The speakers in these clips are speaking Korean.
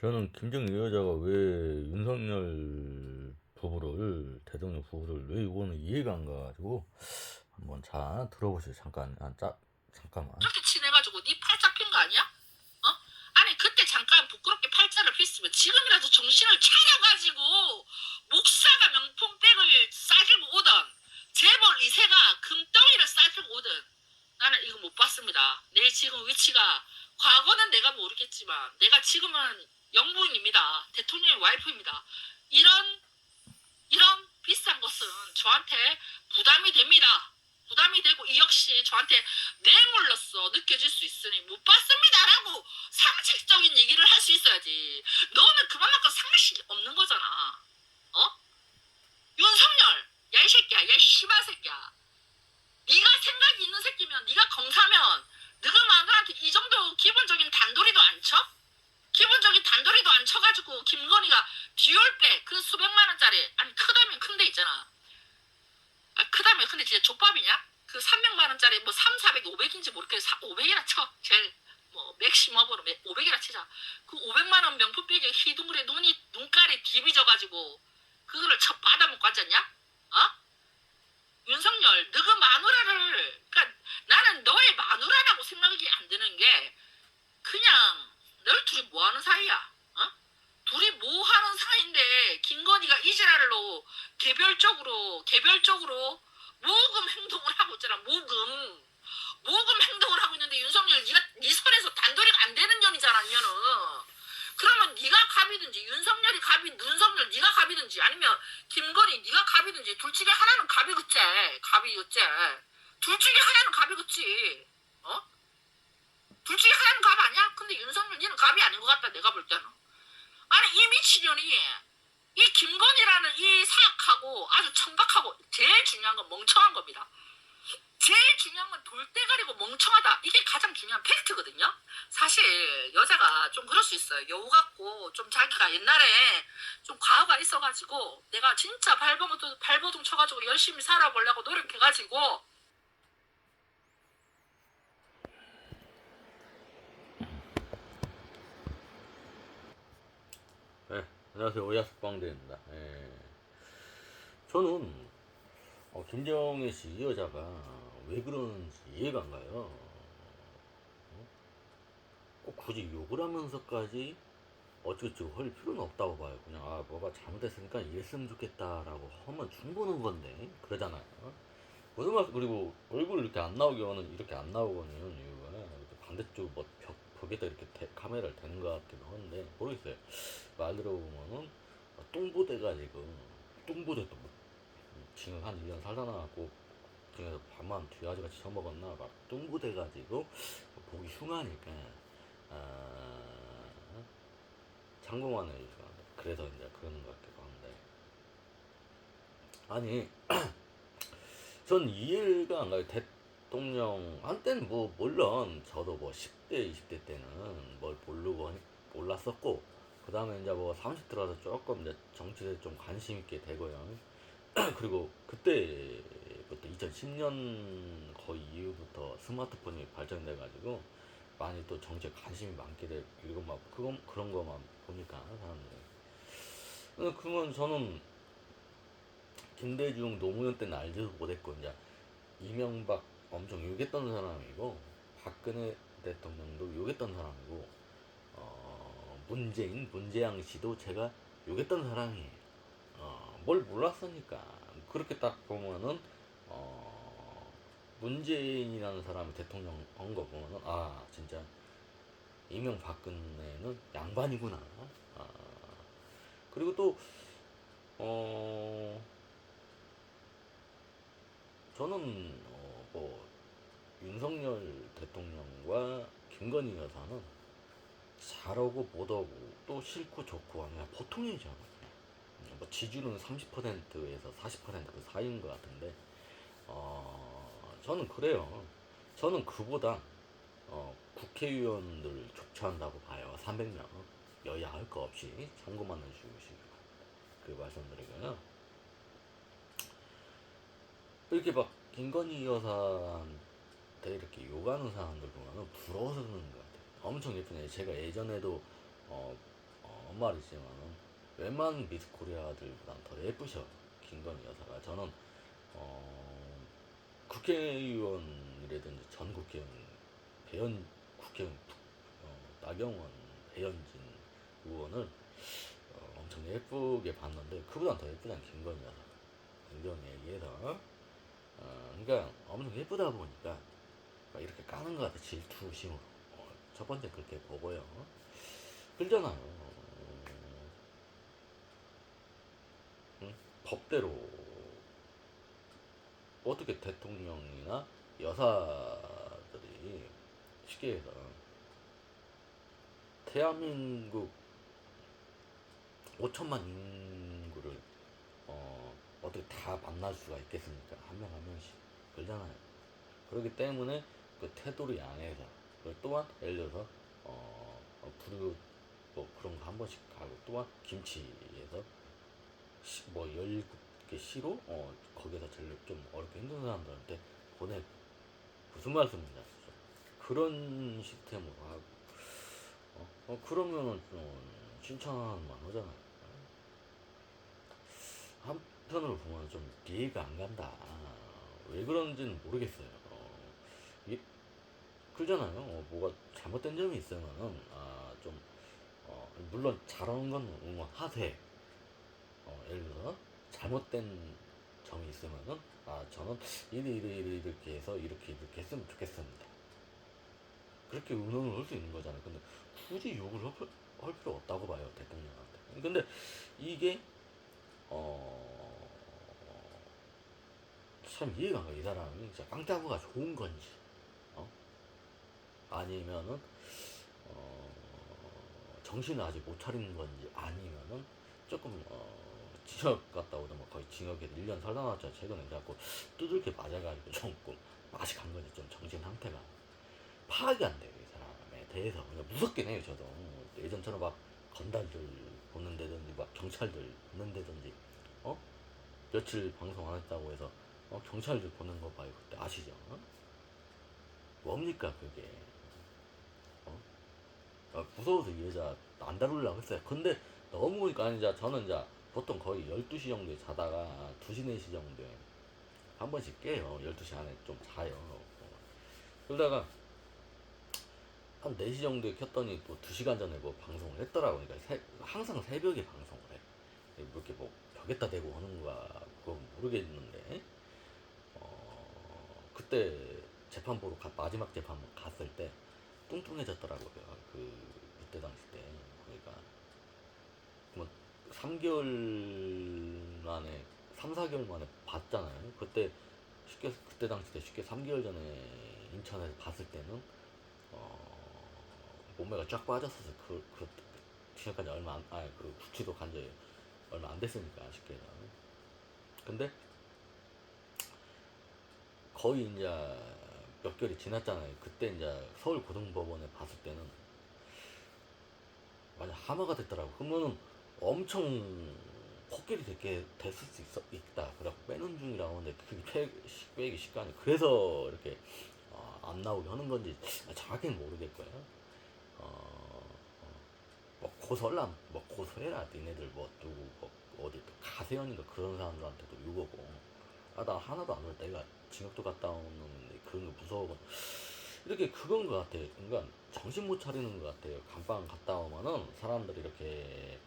저는 김정일 여자가 왜 윤석열 부부를 대통령 부부를 왜 이거는 이해가 안 가가지고 한번 자 들어보세요 잠깐 아, 짜, 잠깐만 그렇게 친해가지고 네 팔자 핀 거 아니야? 어? 아니 그때 잠깐 부끄럽게 팔자를 폈으면 지금이라도 정신을 차려가지고 목사가 명품백을 싸들고 오던 재벌 이세가 금덩이를 싸들고 오든 나는 이거 못 봤습니다. 내 지금 위치가 과거는 내가 모르겠지만 내가 지금은 영부인입니다. 대통령의 와이프입니다. 이런 이런 비싼 것은 저한테 부담이 됩니다. 부담이 되고 이 역시 저한테 뇌물로서 느껴질 수 있으니 못 받습니다라고 상식적인 얘기를 할 수 있어야지. 너는 그만큼 상식이 없는 거잖아. 어? 윤석열, 야 이 새끼야, 야 이 씨발 새끼야. 네가 생각이 있는 새끼면 네가 검사면 너가 마누라한테 이 정도 기본적인 단도리도 안 쳐? 기본적인 단도리도 안 쳐가지고 듀얼백 그 수백만 원짜리 아니 크다면 큰데 있잖아. 아, 크다면 근데 진짜 족밥이냐? 그 300만 원짜리 뭐 3, 400, 500인지 모르겠어. 500이나 쳐. 제일 뭐 맥시멈으로 500이나 치자. 그 500만 원 명품백에 희둥그레 눈이 눈깔이 디비져 가지고 그거를 쳐 받아먹고 앉았냐? 어? 윤석열, 너그 마누라를 그러니까 나는 너의 마누라라고 생각이 안 드는 게 그냥 널 둘이 뭐 하는 사이야? 어? 둘이 뭐 하는 사이인데 김건희가 이지랄로 개별적으로 개별적으로 모금 행동을 하고 있잖아 모금 모금 행동을 하고 있는데 윤석열 네가 네 선에서 단도리가 안 되는 년이잖아 이년은 그러면 네가 갑이든지 윤석열이 갑이 윤석열 네가 갑이든지 아니면 김건희 네가 갑이든지 둘 중에 하나는 갑이겠지 갑이겠지 둘 중에 하나는 갑이겠지 어? 둘 중에 하나는 갑 아니야? 근데 윤석열 니는 갑이 아닌 것 같다 내가 볼 때는 아니 이 미친년이 이 김건희라는 이 사악하고 아주 청각하고 제일 중요한 건 멍청한 겁니다. 제일 중요한 건 돌대가리고 멍청하다. 이게 가장 중요한 팩트거든요. 사실 여자가 좀 그럴 수 있어요. 여우 같고 좀 자기가 옛날에 좀 과거가 있어가지고 내가 진짜 발버둥 발버둥 쳐가지고 열심히 살아보려고 노력해가지고 네, 안녕하세요 오야스광대입니다 예. 저는 어, 김정일 씨이 여자가 왜 그러는지 이해가 안 가요. 어? 꼭 굳이 욕을 하면서까지 어쩌고저쩌고 할 필요는 없다고 봐요. 그냥 아 뭐가 잘못했으니까 이랬으면 좋겠다라고 하면 충분한 건데 그러잖아요. 말 그리고 얼굴 이렇게 안 나오게 하는 이렇게 안 나오고는 이유가 반대쪽 뭐 벽, 벽에다 이렇게 대- 카메라를 대는 것 같기도 한데 모르겠어요. 말 들어보면은 똥보대가지고 똥보대도 뭐 지금 한 1년 살다 나왔고 중에서 밥만 뒤아지같이 처먹었나 막 똥보대가지고 보기 흉하니까 아, 안 돼. 그래서 이제 그러는 것 같기도 한데 아니 전 이해가 안 가요 대통령 한때는 뭐 물론 저도 뭐 10대 20대 때는 뭘 모르고 몰랐었고 그 다음에 이제 뭐 30 들어서 조금 이제 정치에 좀 관심 있게 되고요. 그리고 그때 부터 2010년 거의 이후부터 스마트폰이 발전돼 가지고 많이 또 정치에 관심이 많게 되고 막 그건 그런 거만 보니까 사람들이. 근데 그건 저는 김대중 노무현 때는 알지도 못했고 이제 이명박 엄청 욕했던 사람이고 박근혜 대통령도 욕했던 사람이고 어, 문재인 문재양 씨도 제가 욕했던 사람이에요. 어, 뭘 몰랐으니까 그렇게 딱 보면은 어, 문재인이라는 사람이 대통령 한 거 보면은 아 진짜 이명박근혜는 양반이구나. 아, 그리고 또 어, 저는 어, 뭐 윤석열 대통령과 김건희 여사는 잘하고 못하고 또 싫고 좋고 하면 보통 일이잖아. 뭐 지지율은 30%에서 40%그 사이인 것 같은데, 어, 저는 그래요. 저는 그보다 어, 국회의원들 족처한다고 봐요. 300명 여야 할 거 없이 참고만 해주시기 그 말씀드리고요. 이렇게 막 김건희 여사한테 이렇게 욕하는 사람들 보면은 부러워서 그러는 것 같아요. 엄청 예쁘네. 제가 예전에도 어, 어, 말이지만은 웬만한 미스 코리아들보단 더 예쁘셔 김건희 여사가 저는 어, 국회의원이라든지 전 국회의원 배현 국회의원 어, 나경원 배현진 의원을 어, 엄청 예쁘게 봤는데 그보단 더 예쁘잖아 김건희 여사 굉장히 얘기해서. 어, 그러니까 엄청 예쁘다 보니까 막 이렇게 까는 것 같아 질투심으로. 어, 첫 번째 그렇게 보고요. 그러잖아요. 어, 응? 법대로 어떻게 대통령이나 여사들이 쉽게 해서 대한민국 5천만 인구를 어, 어떻게 다 만날 수가 있겠습니까? 한 명 한 명씩 그러잖아요. 그렇기 때문에 그 테두리 안에서 그리고 또한 예를 들어서 어, 어 불교 뭐 그런 거 한 번씩 가고 또한 김치에서 시, 뭐 17개 시로 어, 거기서 제일 좀 어렵게 힘든 사람들한테 보내 무슨 말씀인지 아시죠? 그런 시스템으로 하고 어, 어 그러면은 좀 칭찬만 하잖아요. 한편으로 보면 좀 이해가 안 간다. 왜 그런지는 모르겠어요. 어, 이, 그러잖아요. 어, 뭐가 잘못된 점이 있으면은 아, 좀 어, 물론 잘하는 건 응원하되 어, 예를 들어서 잘못된 점이 있으면은 아 저는 이리 이리 이리 이렇게 해서 이렇게 이렇게 했으면 좋겠습니다. 그렇게 의논을 할 수 있는 거잖아요. 근데 굳이 욕을 할, 할 필요 없다고 봐요 대통령한테. 근데 이게 어 참 이해가 안 가. 이 사람이 진짜 깡따구가 좋은 건지 어? 아니면은 어 정신을 아직 못 차리는 건지 아니면은 조금 어 징역 갔다 뭐 거의 징역에 1년 살다 나왔죠. 최근에 자꾸 두들겨 맞아가지고 조금 맛이 간 거지 좀 정신 상태가 파악이 안 돼요 이 사람에 대해서. 그냥 무섭긴 해요 저도. 예전처럼 막 건달들 보는다든지 막 경찰들 보는다든지 어? 며칠 방송 안 했다고 해서 어? 경찰들 보는 거 봐요 그때. 아시죠? 어? 뭡니까 그게? 어? 아, 무서워서 이 여자 안 다루려고 했어요. 근데 너무 아니 자 저는 이제 보통 거의 12시 정도에 자다가 2시 4시 정도에 한 번씩 깨요 12시 안에 좀 자요 어. 그러다가 한 4시 정도에 켰더니 또 2시간 전에 뭐 방송을 했더라고요. 그러니까 새- 항상 새벽에 방송을 해. 이렇게 뭐 벽에다 대고 하는 거야. 그건 모르겠는데, 어, 그때 재판 보러 가, 마지막 재판 갔을 때 뚱뚱해졌더라고요. 그, 그때 당시 때. 그러니까, 뭐, 3개월 만에, 3, 4개월 만에 봤잖아요. 그때 쉽게, 그때 당시 때 쉽게 3개월 전에 인천에서 봤을 때는 어, 몸매가 쫙 빠졌어서 그, 그, 지금까지 얼마 안, 아니, 그, 구치도 간 지 얼마 안 됐으니까, 쉽게. 근데, 거의 이제 몇 개월이 지났잖아요. 그때 이제 서울 고등법원에 봤을 때는, 완전 하마가 됐더라고. 그러면은 엄청 코끼리 됐게 됐을 수 있어, 있다. 그래갖고 빼는 중이라고 하는데, 그게 빼, 빼기 쉽가 아니 그래서 이렇게, 어, 안 나오게 하는 건지 정확히는 모르겠고요. 어, 어, 뭐 고설람, 뭐 고소해라, 니네들 뭐 누구 뭐 어디 또 가세현인가 그런 사람들한테도 욕하고, 아 나 하나도 안 올 때가 징역도 갔다 오는데 그런 거 무서워. 이렇게 그건 것 같아요. 그러니까 정신 못 차리는 것 같아요. 감방 갔다 오면은 사람들이 이렇게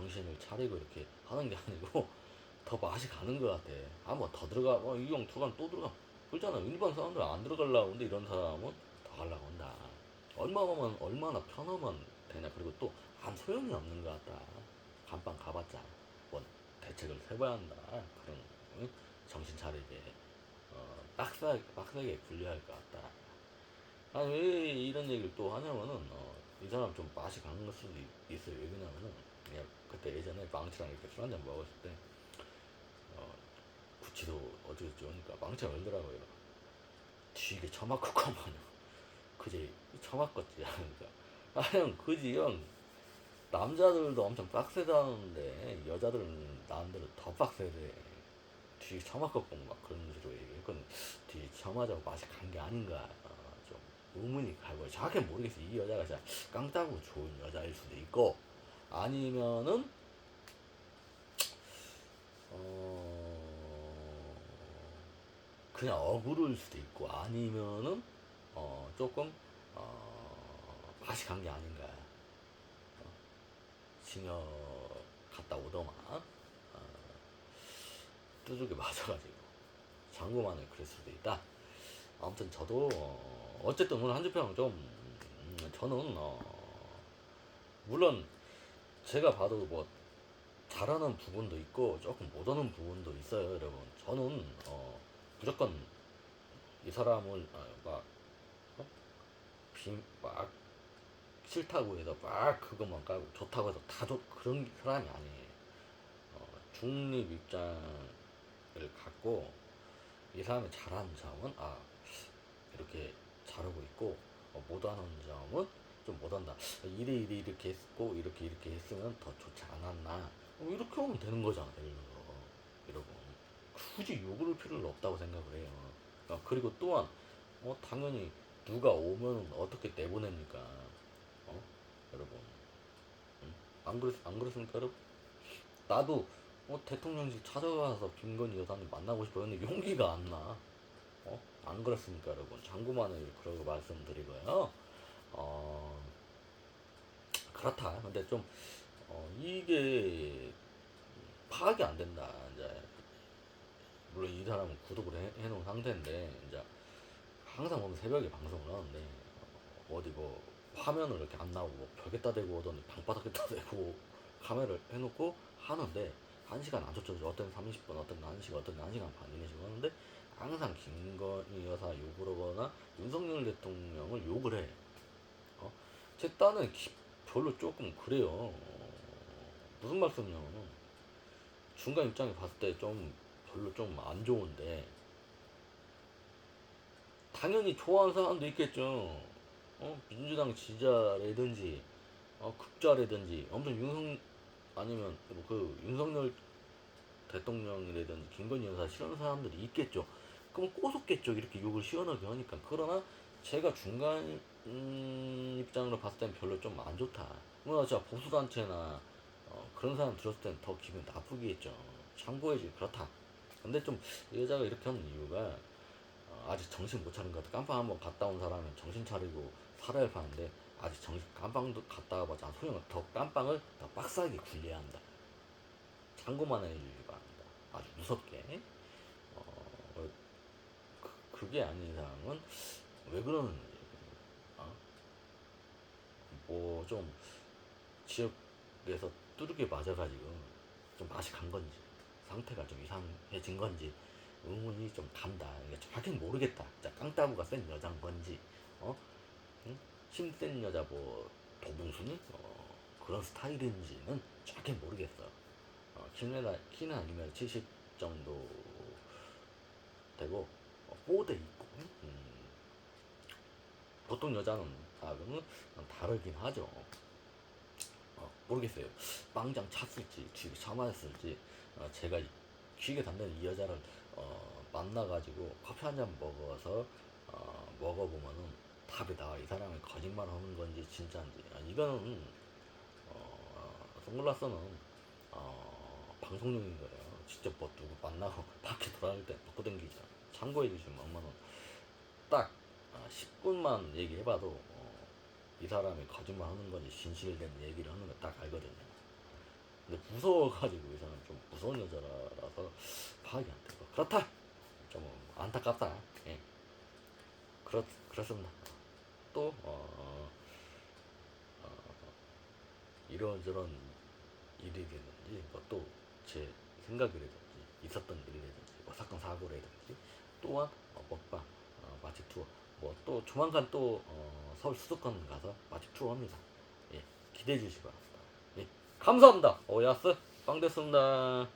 정신을 차리고 이렇게 하는 게 아니고 더 맛이 가는 것 같아. 아뭐 더 들어가, 어, 이형 두간 또 들어가. 그렇잖아. 일반 사람들 안 들어가려고 하는데 이런 사람은 더 가려고 한다. 얼마만, 얼마나 편하면 되냐. 그리고 또 아무 소용이 없는 것 같다. 감방 가봤자. 뭐 대책을 세워야 한다. 그런, 응? 정신 차리게. 어, 빡세게, 빡세게 굴려야 할 것 같다. 아니, 왜 이런 얘기를 또 하냐면은, 어, 이 사람 좀 맛이 가는 걸 수도 있- 있어요. 왜냐면은, 그냥 그때 예전에 망치랑 이렇게 술 한잔 먹었을 때, 어, 구치도 어쩌겠죠. 그러니까 망치가 열더라고요. 뒤게 처맞고 가만요 그지 처맞겠지. 그러니까. 아, 형, 그지, 형. 남자들도 엄청 빡세다는데, 여자들은 남들은 더 빡세대. 뒤에 처맞겠고 막 그런 식으로 얘기했거든. 뒤에 처맞아고 맛이 간 게 아닌가. 어, 좀 의문이 가고 정확히 모르겠어. 이 여자가 진짜 깡따구 좋은 여자일 수도 있고, 아니면은 어 그냥 억울할 수도 있고 아니면은 어 조금 어 맛이 간 게 아닌가. 어, 징역 갔다 오더만. 어, 두둑이 맞아가지고. 장구만을 그럴 수도 있다. 아무튼 저도 어, 어쨌든 오늘 한주평 좀 음, 저는 어 물론 제가 봐도 뭐 잘하는 부분도 있고 조금 못하는 부분도 있어요 여러분 저는 어 무조건 이 사람을 아, 막 어? 비, 막 싫다고 해서 막 그것만 까고 좋다고 해서 다 좋, 그런 사람이 아니에요 어, 중립 입장을 갖고 이 사람이 잘하는 점은 아 이렇게 잘하고 있고 어, 못하는 점은 좀 못한다 이래 이래 이렇게 했고 이렇게 이렇게 했으면 더 좋지 않았나 어, 이렇게 하면 되는 거잖아 예를 들어 여러분 굳이 욕을 할 필요는 없다고 생각을 해요 어, 그리고 또한 어, 당연히 누가 오면 어떻게 내보냅니까 어? 여러분 응? 안, 그랬, 안 그랬습니까 여러분 나도 어, 대통령실 찾아가서 김건희 여사님 만나고 싶어 했는데 용기가 안 나. 어? 안 그렇습니까, 여러분? 장구만을 그러고 말씀드리고요. 어, 그렇다. 근데 좀, 어, 이게 파악이 안 된다. 이제, 물론 이 사람은 구독을 해, 해놓은 상태인데, 이제, 항상 보면 새벽에 방송을 하는데, 어, 어디 뭐, 화면을 이렇게 안 나오고, 뭐 벽에다 대고 오더니 방바닥에다 대고, 카메라를 해놓고 하는데, 한 시간 안 줬죠. 어떤 30분, 어떤 1시간, 어떤 1시간 반 이런 식으로 하는데 항상 김건희 여사 욕을 하거나 윤석열 대통령을 욕을 해. 어? 제 딴은 기- 별로 조금 그래요. 어, 무슨 말씀이냐면 중간 입장에 봤을 때 좀 별로 좀 안 좋은데 당연히 좋아하는 사람도 있겠죠. 어? 민주당 지지자라든지 어, 극자라든지 엄청 윤석 아니면 뭐 그 윤석열 대통령이라든지 김건희 여사 싫어하는 사람들이 있겠죠. 그럼 꼬숩겠죠. 이렇게 욕을 시원하게 하니까. 그러나 제가 중간 음, 입장으로 봤을 땐 별로 좀 안 좋다. 뭐 진짜 보수단체나 어, 그런 사람 들었을 땐 더 기분 나쁘겠죠. 참고해야지 그렇다. 근데 좀이 여자가 이렇게 하는 이유가 어, 아직 정신 못 차린 것 같아. 깜빵 한번 갔다 온 사람은 정신 차리고 살아야 하는데 아직 정신 깜빵도 갔다 와봤자 소용없. 더 깜빵을 더 빡세게 굴려야 한다. 참고만 해주시기 바랍니다. 아주 무섭게. 어, 그, 그게 아닌 이상은 왜 그러는지. 어? 뭐좀 지역에서 뚜르게 맞아가지고 좀 맛이 간 건지 상태가 좀 이상해진 건지 의문이 좀 간다. 이게 정확히는 모르겠다. 진짜 깡따구가 센 여자인 건지 어? 응? 힘센 여자 뭐 도봉순이 어, 그런 스타일인지는 정확히 모르겠어. 어, 키는 키는 아니면 70 정도 되고 어, 뽀대 있고 음, 보통 여자는 아 그러면 다르긴 하죠. 어, 모르겠어요. 빵장 찼을지 뒤에 참았을지 어, 제가 귀에 닿는 이 여자를 어, 만나가지고 커피 한 잔 먹어서 어, 먹어보면은 답이 나와. 이 사람이 거짓말 하는 건지 진짜인지. 아, 이거는 어, 선글라스는 어, 방송용인 거예요. 직접 뭐 누구 만나고 밖에 돌아다닐 때 벗고 댕기죠. 참고해 주시면 엄마는 딱 아, 10분만 얘기해봐도 어, 이 사람이 거짓말 하는 건지 진실된 얘기를 하는 거딱 알거든요. 근데 무서워가지고 이 사람 좀 무서운 여자라서 파악이 안 되고 그렇다. 좀 안타깝다. 예. 그렇 그렇습니다. 또 어, 어, 이런저런 일이라든지 뭐또 제 생각이라든지 있었던 일이라든지 뭐 사건 사고라든지 또한 어, 먹방 어, 맛집 투어 뭐또 조만간 또 어, 서울 수도권 가서 맛집 투어 합니다. 예, 기대해 주시기 바랍니다. 예, 감사합니다. 오야스 빵 됐습니다.